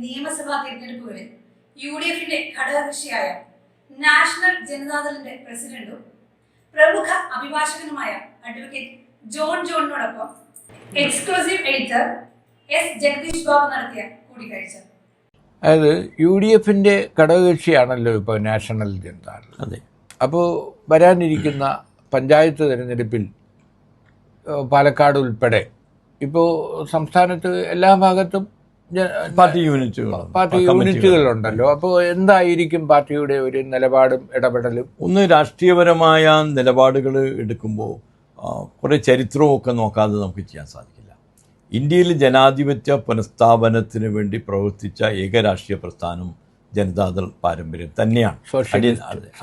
നിയമസഭാ തിരഞ്ഞെടുപ്പുകളിൽ U D എഫിന്റെ ഘടകകക്ഷിയായ national ജനതാദളിന്റെ പ്രസിഡന്റും പ്രമുഖ അഭിഭാഷകനുമായ advocate John ജോണിനോടൊപ്പം exclusive editor S Jagadeesh Babu നടത്തിയ കൂടിക്കാഴ്ച. അതായത് യു ഡി എഫിന്റെ ഘടകകക്ഷിയാണല്ലോ ഇപ്പോൾ നാഷണൽ ജനതാ അതെ. അപ്പോൾ വരാനിരിക്കുന്ന പഞ്ചായത്ത് തിരഞ്ഞെടുപ്പിൽ പാലക്കാട് ഉൾപ്പെടെ ഇപ്പോൾ സംസ്ഥാനത്ത് എല്ലാ ഭാഗത്തും പാർട്ടി യൂണിറ്റുകൾ പാർട്ടി യൂണിറ്റുകളുണ്ടല്ലോ. അപ്പോൾ എന്തായിരിക്കും പാർട്ടിയുടെ ഒരു നിലപാടും ഇടപെടലും? ഒന്ന് രാഷ്ട്രീയപരമായ നിലപാടുകൾ എടുക്കുമ്പോൾ കുറേ ചരിത്രവും ഒക്കെ നോക്കാതെ നമുക്ക് ചെയ്യാൻ സാധിക്കില്ല. ഇന്ത്യയിൽ ജനാധിപത്യ പുനഃസ്ഥാപനത്തിന് വേണ്ടി പ്രവർത്തിച്ച ഏക രാഷ്ട്രീയ പ്രസ്ഥാനം ജനതാദൾ പാരമ്പര്യം തന്നെയാണ്.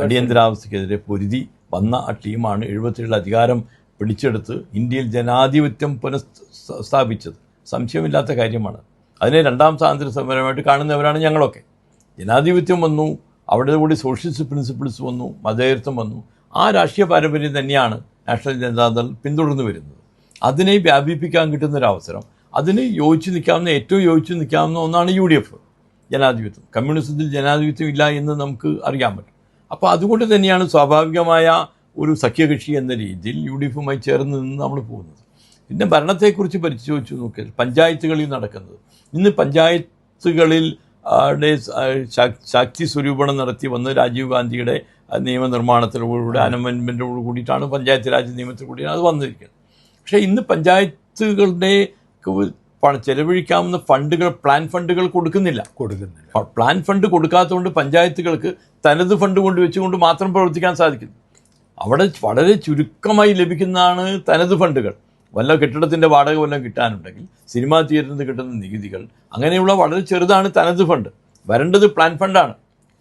അടിയന്തരാവസ്ഥക്കെതിരെ പൊരുതി വന്ന ആ ടീമാണ് എഴുപത്തിയേഴ് അധികാരം പിടിച്ചെടുത്ത് ഇന്ത്യയിൽ ജനാധിപത്യം പുനഃസ്ഥാപിച്ചത്. സംശയമില്ലാത്ത കാര്യമാണ്. അതിനെ രണ്ടാം സ്വാതന്ത്ര്യ സമരമായിട്ട് കാണുന്നവരാണ് ഞങ്ങളൊക്കെ. ജനാധിപത്യം വന്നു അവിടെ കൂടി സോഷ്യലിസ്റ്റ് പ്രിൻസിപ്പിൾസ് വന്നു മതേതരത്വം വന്നു. ആ രാഷ്ട്രീയ പാരമ്പര്യം തന്നെയാണ് നാഷണൽ ജനതാദൾ പിന്തുടർന്നു വരുന്നത്. അതിനെ വ്യാപിപ്പിക്കാൻ കിട്ടുന്ന ഒരു അവസരം അതിന് യോജിച്ച് നിൽക്കാവുന്ന ഏറ്റവും യോജിച്ച് നിൽക്കാവുന്ന ഒന്നാണ് യു ഡി എഫ് ജനാധിപത്യം. കമ്മ്യൂണിസത്തിൽ ജനാധിപത്യം ഇല്ല എന്ന് നമുക്ക് അറിയാൻ പറ്റും. അപ്പോൾ അതുകൊണ്ട് തന്നെയാണ് സ്വാഭാവികമായ ഒരു സഖ്യകക്ഷി എന്ന രീതിയിൽ യു ഡി എഫുമായി ചേർന്ന് നിന്ന് നമ്മൾ പോകുന്നത്. പിന്നെ ഭരണത്തെക്കുറിച്ച് പരിശോധിച്ച് നോക്കിയാൽ പഞ്ചായത്തുകളിൽ നടക്കുന്നത്. ഇന്ന് പഞ്ചായത്തുകളിൽ ശാക്തി സ്വരൂപണം നടത്തി വന്ന് രാജീവ് ഗാന്ധിയുടെ നിയമനിർമ്മാണത്തിലൂടെ അനമെൻമെന്റോട് കൂടിയിട്ടാണ് പഞ്ചായത്ത് രാജ് നിയമത്തിൽ കൂടിയാണ് അത് വന്നിരിക്കുന്നത്. പക്ഷേ ഇന്ന് പഞ്ചായത്തുകളുടെ ചെലവഴിക്കാവുന്ന ഫണ്ടുകൾ പ്ലാൻ ഫണ്ടുകൾ കൊടുക്കുന്നില്ല. കൊടുക്കുന്നില്ല. പ്ലാൻ ഫണ്ട് കൊടുക്കാത്തതുകൊണ്ട് പഞ്ചായത്തുകൾക്ക് തനത് ഫണ്ട് കൊണ്ട് വെച്ചുകൊണ്ട് മാത്രം പ്രവർത്തിക്കാൻ സാധിക്കുന്നു. അവിടെ വളരെ ചുരുക്കമായി ലഭിക്കുന്നതാണ് തനത് ഫണ്ടുകൾ. വല്ല കെട്ടിടത്തിന്റെ വാടക വല്ലതും കിട്ടാനുണ്ടെങ്കിൽ സിനിമാ തിയേറ്ററിൽ നിന്ന് കിട്ടുന്ന നികുതികൾ അങ്ങനെയുള്ള വളരെ ചെറുതാണ് തനത് ഫണ്ട്. വരേണ്ടത് പ്ലാൻ ഫണ്ടാണ്.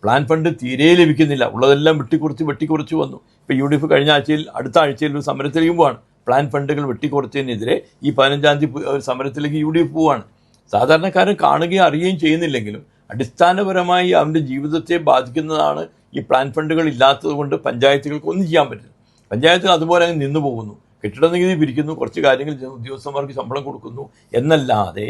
പ്ലാൻ ഫണ്ട് തീരെ ലഭിക്കുന്നില്ല. ഉള്ളതെല്ലാം വെട്ടിക്കുറച്ച് വെട്ടിക്കുറച്ച് വന്നു. ഇപ്പോൾ യു ഡി എഫ് കഴിഞ്ഞ ആഴ്ചയിൽ അടുത്ത ആഴ്ചയിൽ ഒരു സമരത്തിലേക്ക് പോവാണ്. പ്ലാൻ ഫണ്ടുകൾ വെട്ടിക്കുറച്ചതിനെതിരെ ഈ പതിനഞ്ചാം തീയതി സമരത്തിലേക്ക് യു ഡി എഫ് പോവാണ്. സാധാരണക്കാരൻ കാണുകയും അറിയുകയും ചെയ്യുന്നില്ലെങ്കിലും അടിസ്ഥാനപരമായി അവന്റെ ജീവിതത്തെ ബാധിക്കുന്നതാണ് ഈ പ്ലാൻ ഫണ്ടുകൾ ഇല്ലാത്തത് കൊണ്ട് പഞ്ചായത്തുകൾക്ക് ഒന്നും ചെയ്യാൻ പറ്റില്ല. പഞ്ചായത്തുകൾ അതുപോലെ അങ്ങ് നിന്നു പോകുന്നു. കെട്ടിട നികുതി പിരിക്കുന്നു കുറച്ച് കാര്യങ്ങൾ ചെയ്യുന്നു, ഉദ്യോഗസ്ഥന്മാർക്ക് ശമ്പളം കൊടുക്കുന്നു എന്നല്ലാതെ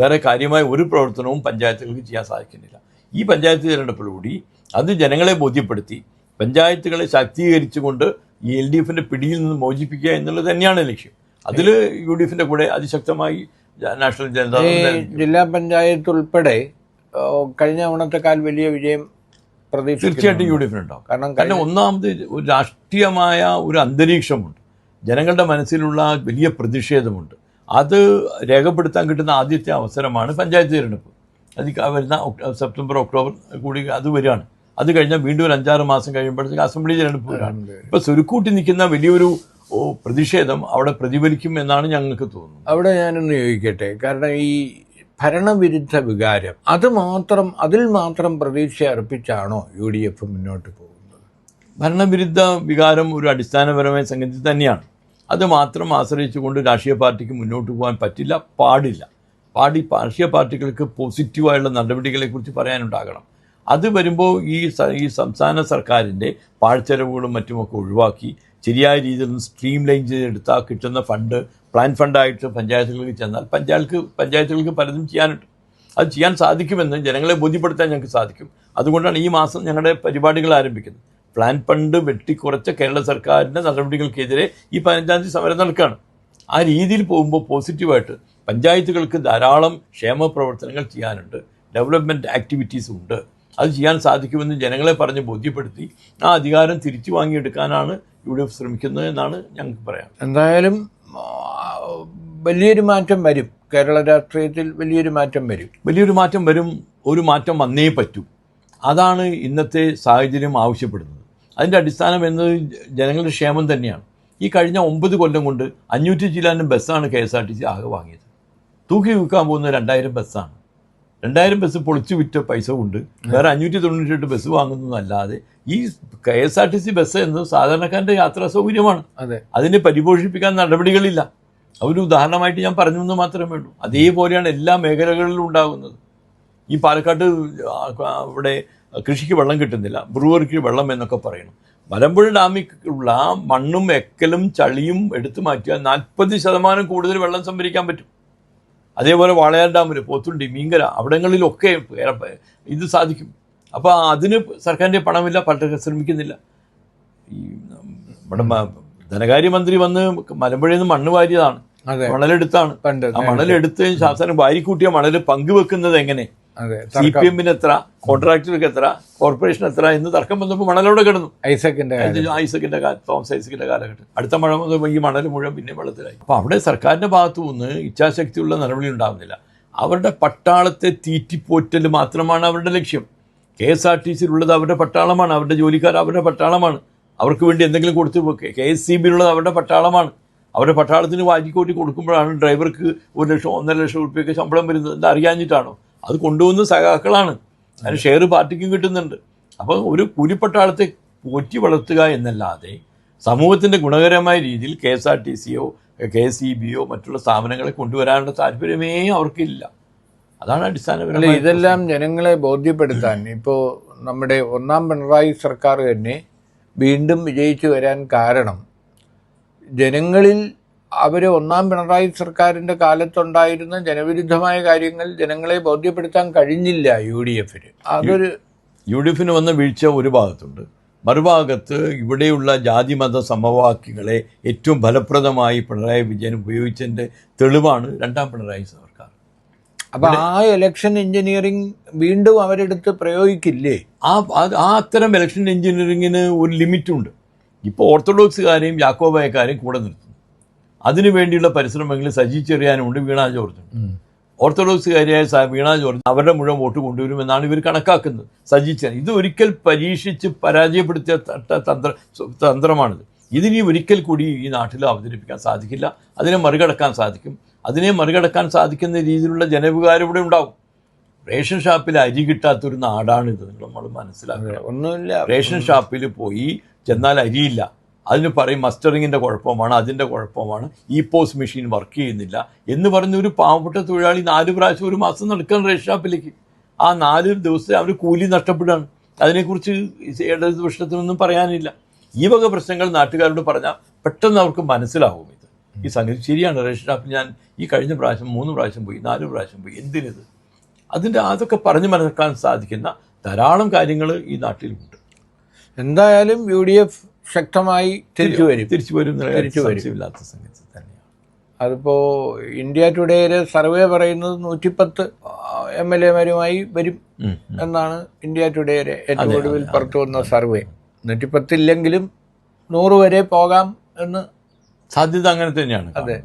വേറെ കാര്യമായ ഒരു പ്രവർത്തനവും പഞ്ചായത്തുകൾക്ക് ചെയ്യാൻ സാധിക്കുന്നില്ല. ഈ പഞ്ചായത്ത് തിരഞ്ഞെടുപ്പിലൂടി അത് ജനങ്ങളെ ബോധ്യപ്പെടുത്തി പഞ്ചായത്തുകളെ ശാക്തീകരിച്ചുകൊണ്ട് ഈ എൽ ഡി എഫിന്റെ പിടിയിൽ നിന്ന് മോചിപ്പിക്കുക എന്നുള്ളത് തന്നെയാണ് ലക്ഷ്യം. അതിൽ യു ഡി എഫിന്റെ കൂടെ അതിശക്തമായി നാഷണൽ ജനതാ ജില്ലാ പഞ്ചായത്ത് ഉൾപ്പെടെ കഴിഞ്ഞ ഓണത്തെക്കാൾ വലിയ വിജയം പ്രതീക്ഷ തീർച്ചയായിട്ടും യു ഡി എഫിനുണ്ടാവും കാരണം കാരണം ഒന്നാമത് ഒരു രാഷ്ട്രീയമായ ഒരു അന്തരീക്ഷമുണ്ട്. ജനങ്ങളുടെ മനസ്സിലുള്ള വലിയ പ്രതിഷേധമുണ്ട്. അത് രേഖപ്പെടുത്താൻ കിട്ടുന്ന ആദ്യത്തെ അവസരമാണ് പഞ്ചായത്ത് തിരഞ്ഞെടുപ്പ്. അത് വരുന്ന സെപ്റ്റംബർ ഒക്ടോബർ കൂടി അത് വരികയാണ്. അത് കഴിഞ്ഞാൽ വീണ്ടും ഒരു അഞ്ചാറ് മാസം കഴിയുമ്പോഴത്തേക്ക് അസംബ്ലി തിരഞ്ഞെടുപ്പ് വരികയാണ്. ഇപ്പം സുരുക്കൂട്ടി നിൽക്കുന്ന വലിയൊരു പ്രതിഷേധം അവിടെ പ്രതിഫലിക്കും എന്നാണ് ഞങ്ങൾക്ക് തോന്നുന്നത്. അവിടെ ഞാനൊന്ന് ചോദിക്കട്ടെ. കാരണം ഈ ഭരണവിരുദ്ധ വികാരം അത് മാത്രം അതിൽ മാത്രം പ്രതീക്ഷ അർപ്പിച്ചാണോ യു ഡി എഫ് മുന്നോട്ട് പോകുന്നത്? ഭരണവിരുദ്ധ വികാരം ഒരു അടിസ്ഥാനപരമായ സംഗതി തന്നെയാണ്. അത് മാത്രം ആശ്രയിച്ചുകൊണ്ട് രാഷ്ട്രീയ പാർട്ടിക്ക് മുന്നോട്ട് പോകാൻ പറ്റില്ല പാടില്ല. പാടി രാഷ്ട്രീയ പാർട്ടികൾക്ക് പോസിറ്റീവായുള്ള നടപടികളെക്കുറിച്ച് പറയാനുണ്ടാകണം. അത് വരുമ്പോൾ ഈ ഈ സംസ്ഥാന സർക്കാരിന്റെ പാഴ്ചെലവുകളും മറ്റുമൊക്കെ ഒഴിവാക്കി ശരിയായ രീതിയിൽ സ്ട്രീം ലൈൻ ചെയ്തെടുത്താൽ കിട്ടുന്ന ഫണ്ട് പ്ലാൻ ഫണ്ടായിട്ട് പഞ്ചായത്തുകൾക്ക് ചെന്നാൽ പഞ്ചായത്ത് പഞ്ചായത്തുകൾക്ക് പലതും ചെയ്യാനുണ്ട്. അത് ചെയ്യാൻ സാധിക്കുമെന്ന് ജനങ്ങളെ ബോധ്യപ്പെടുത്താൻ ഞങ്ങൾക്ക് സാധിക്കും. അതുകൊണ്ടാണ് ഈ മാസം ഞങ്ങളുടെ പരിപാടികൾ ആരംഭിക്കുന്നത്. പ്ലാൻ ഫണ്ട് വെട്ടിക്കുറച്ച കേരള സർക്കാരിന്റെ നടപടികൾക്കെതിരെ ഈ പതിനഞ്ചാം തീയതി സമരം നടക്കുകയാണ് ആ രീതിയിൽ പോകുമ്പോൾ പോസിറ്റീവായിട്ട് പഞ്ചായത്തുകൾക്ക് ധാരാളം ക്ഷേമ പ്രവർത്തനങ്ങൾ ചെയ്യാനുണ്ട്. ഡെവലപ്മെന്റ് ആക്ടിവിറ്റീസ് ഉണ്ട്. അത് ചെയ്യാൻ സാധിക്കുമെന്ന് ജനങ്ങളെ പറഞ്ഞ് ബോധ്യപ്പെടുത്തി ആ അധികാരം തിരിച്ചു വാങ്ങിയെടുക്കാനാണ് യു ഡി എഫ് ശ്രമിക്കുന്നത് എന്നാണ് ഞങ്ങൾക്ക് പറയാം എന്തായാലും വലിയൊരു മാറ്റം വരും. കേരള രാഷ്ട്രീയത്തിൽ വലിയൊരു മാറ്റം വരും. വലിയൊരു മാറ്റം വരും ഒരു മാറ്റം വന്നേ പറ്റൂ. അതാണ് ഇന്നത്തെ സാഹചര്യം ആവശ്യപ്പെടുന്നത്. അതിന്റെ അടിസ്ഥാനം എന്നത് ജനങ്ങളുടെ ക്ഷേമം തന്നെയാണ്. ഈ കഴിഞ്ഞ ഒമ്പത് കൊല്ലം കൊണ്ട് അഞ്ഞൂറ്റി ചില്ലാനും ബസ്സാണ് K S R T C ആകെ വാങ്ങിയത്. തൂക്കി വിൽക്കാൻ പോകുന്ന രണ്ടായിരം ബസ്സാണ്. രണ്ടായിരം ബസ് പൊളിച്ചു വിറ്റ പൈസ കൊണ്ട് വേറെ അഞ്ഞൂറ്റി തൊണ്ണൂറ്റി എട്ട് ബസ് വാങ്ങുന്നതല്ലാതെ ഈ K S R T C bus എന്നത് സാധാരണക്കാരന്റെ യാത്രാ സൗകര്യമാണ്. അതെ. അതിനെ പരിപോഷിപ്പിക്കാൻ നടപടികളില്ല. ഒരു ഉദാഹരണമായിട്ട് ഞാൻ പറഞ്ഞു എന്ന് മാത്രമേ ഉള്ളൂ. അതേപോലെയാണ് എല്ലാ മേഖലകളിലും ഉണ്ടാകുന്നത്. ഈ പാലക്കാട്ട് ആ, ഇവിടെ കൃഷിക്ക് വെള്ളം കിട്ടുന്നില്ല. ബ്രൂവറിക്ക് വെള്ളം എന്നൊക്കെ പറയുന്നു മലമ്പുഴ ഡാമിലുള്ള ഉള്ള മണ്ണും എക്കലും ചളിയും എടുത്തു മാറ്റിയാൽ നാൽപ്പത് ശതമാനം കൂടുതൽ വെള്ളം സംഭരിക്കാൻ പറ്റും. അതേപോലെ വാളയാർ ഡാമിൽ പോത്തുണ്ടി മീങ്കര അവിടങ്ങളിലൊക്കെ ഇത് സാധിക്കും. അപ്പോൾ അതിന് സർക്കാരിന്റെ പണമില്ല പലരും ശ്രമിക്കുന്നില്ല. ഈ നമ്മുടെ ധനകാര്യമന്ത്രി വന്ന് മലമ്പുഴയിൽ നിന്ന് മണ്ണ് വാരിയതാണ്. മണലെടുത്താണ്. പണ്ട് ആ മണലെടുത്ത് ശാസ്ത്രം വാരിക്കൂട്ടിയ മണൽ പങ്കുവെക്കുന്നത് എങ്ങനെ? സി പി എമ്മിന് എത്ര കോൺട്രാക്ടർക്ക് എത്ര കോർപ്പറേഷൻ എത്ര എന്ന് തർക്കം വന്നപ്പോൾ മണലോടെ കിടന്നു. ഐസക്കിന്റെ. ഐസക്കിന്റെ തോമസ് ഐസക്കിന്റെ കാലഘട്ടം. അടുത്ത മഴ വന്നപ്പോൾ ഈ മണൽ മുഴുവൻ പിന്നെ വെള്ളത്തിലായി. അപ്പോൾ അവിടെ സർക്കാരിന്റെ ഭാഗത്തു നിന്ന് ഇച്ഛാശക്തിയുള്ള നടപടി ഉണ്ടാകുന്നില്ല അവരുടെ പട്ടാളത്തെ തീറ്റിപ്പോറ്റൽ മാത്രമാണ് അവരുടെ ലക്ഷ്യം. കെ എസ് ആർ ടി സിയിലുള്ളത് അവരുടെ പട്ടാളമാണ് അവരുടെ ജോലിക്കാർ അവരുടെ പട്ടാളമാണ്. അവർക്ക് വേണ്ടി എന്തെങ്കിലും കൊടുത്തു കെ എസ് സി ബിയിലുള്ളത് അവരുടെ പട്ടാളമാണ്. അവരുടെ പട്ടാളത്തിന് വാരിക്കോട്ടി കൊടുക്കുമ്പോഴാണ് ഡ്രൈവർക്ക് ഒരു ലക്ഷം ഒന്നര ലക്ഷം റുപ്യൊക്കെ ശമ്പളം വരുന്നത്. എന്താ അറിയാഞ്ഞിട്ടാണോ അത് കൊണ്ടുവന്ന സഖാക്കളാണ്. അതിന് ഷെയർ പാർട്ടിക്കും കിട്ടുന്നുണ്ട്. അപ്പോൾ ഒരു കൂലിപ്പട്ടാളത്തെ പോറ്റി വളർത്തുക എന്നല്ലാതെ സമൂഹത്തിന്റെ ഗുണകരമായ രീതിയിൽ കെ എസ് ആർ ടി സിയോ കെ എസ് ഇ ബിയോ മറ്റുള്ള സ്ഥാപനങ്ങളെ കൊണ്ടുവരാനുള്ള താല്പര്യമേ അവർക്കില്ല. അതാണ് അടിസ്ഥാനപരമായി ഇതെല്ലാം ജനങ്ങളെ ബോധ്യപ്പെടുത്താൻ. ഇപ്പോൾ നമ്മുടെ ഒന്നാം പിണറായി സർക്കാർ തന്നെ വീണ്ടും വിജയിച്ചു വരാൻ കാരണം ജനങ്ങളിൽ അവർ ഒന്നാം പിണറായി സർക്കാരിന്റെ കാലത്തുണ്ടായിരുന്ന ജനവിരുദ്ധമായ കാര്യങ്ങൾ ജനങ്ങളെ ബോധ്യപ്പെടുത്താൻ കഴിഞ്ഞില്ല യു ഡി എഫിന് അതൊരു യു ഡി എഫിന് വന്ന വീഴ്ച ഒരു ഭാഗത്തുണ്ട്. മറുഭാഗത്ത് ഇവിടെയുള്ള ജാതിമത സമവാക്യങ്ങളെ ഏറ്റവും ഫലപ്രദമായി പിണറായി വിജയൻ ഉപയോഗിച്ചതിന്റെ തെളിവാണ് രണ്ടാം പിണറായി സർക്കാർ. അപ്പോൾ ആ ഇലക്ഷൻ എഞ്ചിനീയറിംഗ് വീണ്ടും അവരെടുത്ത് പ്രയോഗിക്കില്ലേ? ആ ആ അത്തരം ഇലക്ഷൻ എഞ്ചിനീയറിങ്ങിന് ഒരു ലിമിറ്റുണ്ട് ഇപ്പോൾ ഓർത്തഡോക്സുകാരെയും യാക്കോബായക്കാരെയും കൂടെ നിർത്തുന്നു. അതിനു വേണ്ടിയുള്ള പരിശ്രമമെങ്കിലും സജി ചെറിയാനുണ്ട് വീണ ജോർജുണ്ട് ഓർത്തഡോക്സുകാരിയായ വീണ ജോർജ് അവരുടെ മുഴുവൻ വോട്ട് കൊണ്ടുവരുമെന്നാണ് ഇവർ കണക്കാക്കുന്നത്. സജി ചെറിയാൻ ഇത് ഒരിക്കൽ പരീക്ഷിച്ച് പരാജയപ്പെടുത്തിയ തന്ത്ര തന്ത്രമാണിത്. ഇതിനി ഒരിക്കൽ കൂടി ഈ നാട്ടിൽ അവതരിപ്പിക്കാൻ സാധിക്കില്ല. അതിനെ മറികടക്കാൻ സാധിക്കും. അതിനെ മറികടക്കാൻ സാധിക്കുന്ന രീതിയിലുള്ള ജനവികാരം ഇവിടെ ഉണ്ടാവും. റേഷൻ ഷാപ്പിൽ അരി കിട്ടാത്തൊരു നാടാണിത്. നമ്മൾ മനസ്സിലാക്കുക ഒന്നുമില്ല. റേഷൻ ഷാപ്പിൽ പോയി ചെന്നാൽ അരിയില്ല. അതിന് പറയും മസ്റ്ററിങ്ങിന്റെ കുഴപ്പമാണ് അതിന്റെ കുഴപ്പമാണ്. ഈ പോസ്റ്റ് മെഷീൻ വർക്ക് ചെയ്യുന്നില്ല. എന്ന് പറഞ്ഞ ഒരു പാവപ്പെട്ട തൊഴിലാളി നാല് പ്രാവശ്യം ഒരു മാസം നടക്കാൻ റേഷൻ ഷാപ്പിലേക്ക് ആ നാല് ദിവസത്തെ അവർ കൂലി നഷ്ടപ്പെടുകയാണ്. അതിനെക്കുറിച്ച് ഇടതുപക്ഷത്തിനൊന്നും പറയാനില്ല. ഈ വക പ്രശ്നങ്ങൾ നാട്ടുകാരോട് പറഞ്ഞാൽ പെട്ടെന്ന് അവർക്ക് മനസ്സിലാവും ഇത്. ഈ സംഗതി ശരിയാണ്. റേഷൻ ഷാപ്പിൽ ഞാൻ ഈ കഴിഞ്ഞ പ്രാവശ്യം മൂന്ന് പ്രാവശ്യം പോയി നാല് പ്രാവശ്യം പോയി. എന്തിനിത്? അതിന്റെ അതൊക്കെ പറഞ്ഞു മനസ്സിലാക്കാൻ സാധിക്കുന്ന ധാരാളം കാര്യങ്ങൾ ഈ നാട്ടിലുണ്ട്. എന്തായാലും യു ഡി എഫ് ശക്തമായി തിരിച്ചു വരും. തിരിച്ചു വരും തിരിച്ചു വരും. സംശയമില്ലാത്ത സംഗതി തന്നെയാണ്. അതിപ്പോ ഇന്ത്യ ടുഡേയിലെ സർവേ പറയുന്നത് നൂറ്റിപ്പത്ത് എം എൽ എമാരുമായി വരും. എന്നാണ് ഇന്ത്യ ടുഡേയിലെ ഏറ്റവും ഒടുവിൽ പുറത്തു വന്ന സർവേ. നൂറ്റിപ്പത്തില്ലെങ്കിലും നൂറ് വരെ പോകാം എന്ന് സാധ്യത അങ്ങനെ തന്നെയാണ്. അതെ.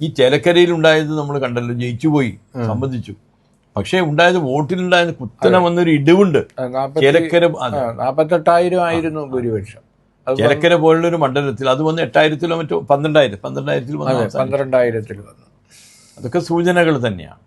ഈ ചേലക്കരയിൽ ഉണ്ടായത് നമ്മൾ കണ്ടല്ലോ ജയിച്ചുപോയി സംബന്ധിച്ചു പക്ഷേ ഉണ്ടായത് വോട്ടിലുണ്ടായത് കുത്തനെ വന്നൊരു ഇടിവുണ്ട്. ചേലക്കര. നാൽപ്പത്തെട്ടായിരം ആയിരുന്നു ഭൂരിപക്ഷം. ചേലക്കര പോലുള്ള ഒരു മണ്ഡലത്തിൽ അത് വന്ന് എട്ടായിരത്തിലോ മറ്റോ പന്ത്രണ്ടായിരം പന്ത്രണ്ടായിരത്തിൽ വന്നു പന്ത്രണ്ടായിരത്തിൽ വന്നു. അതൊക്കെ സൂചനകൾ തന്നെയാണ്.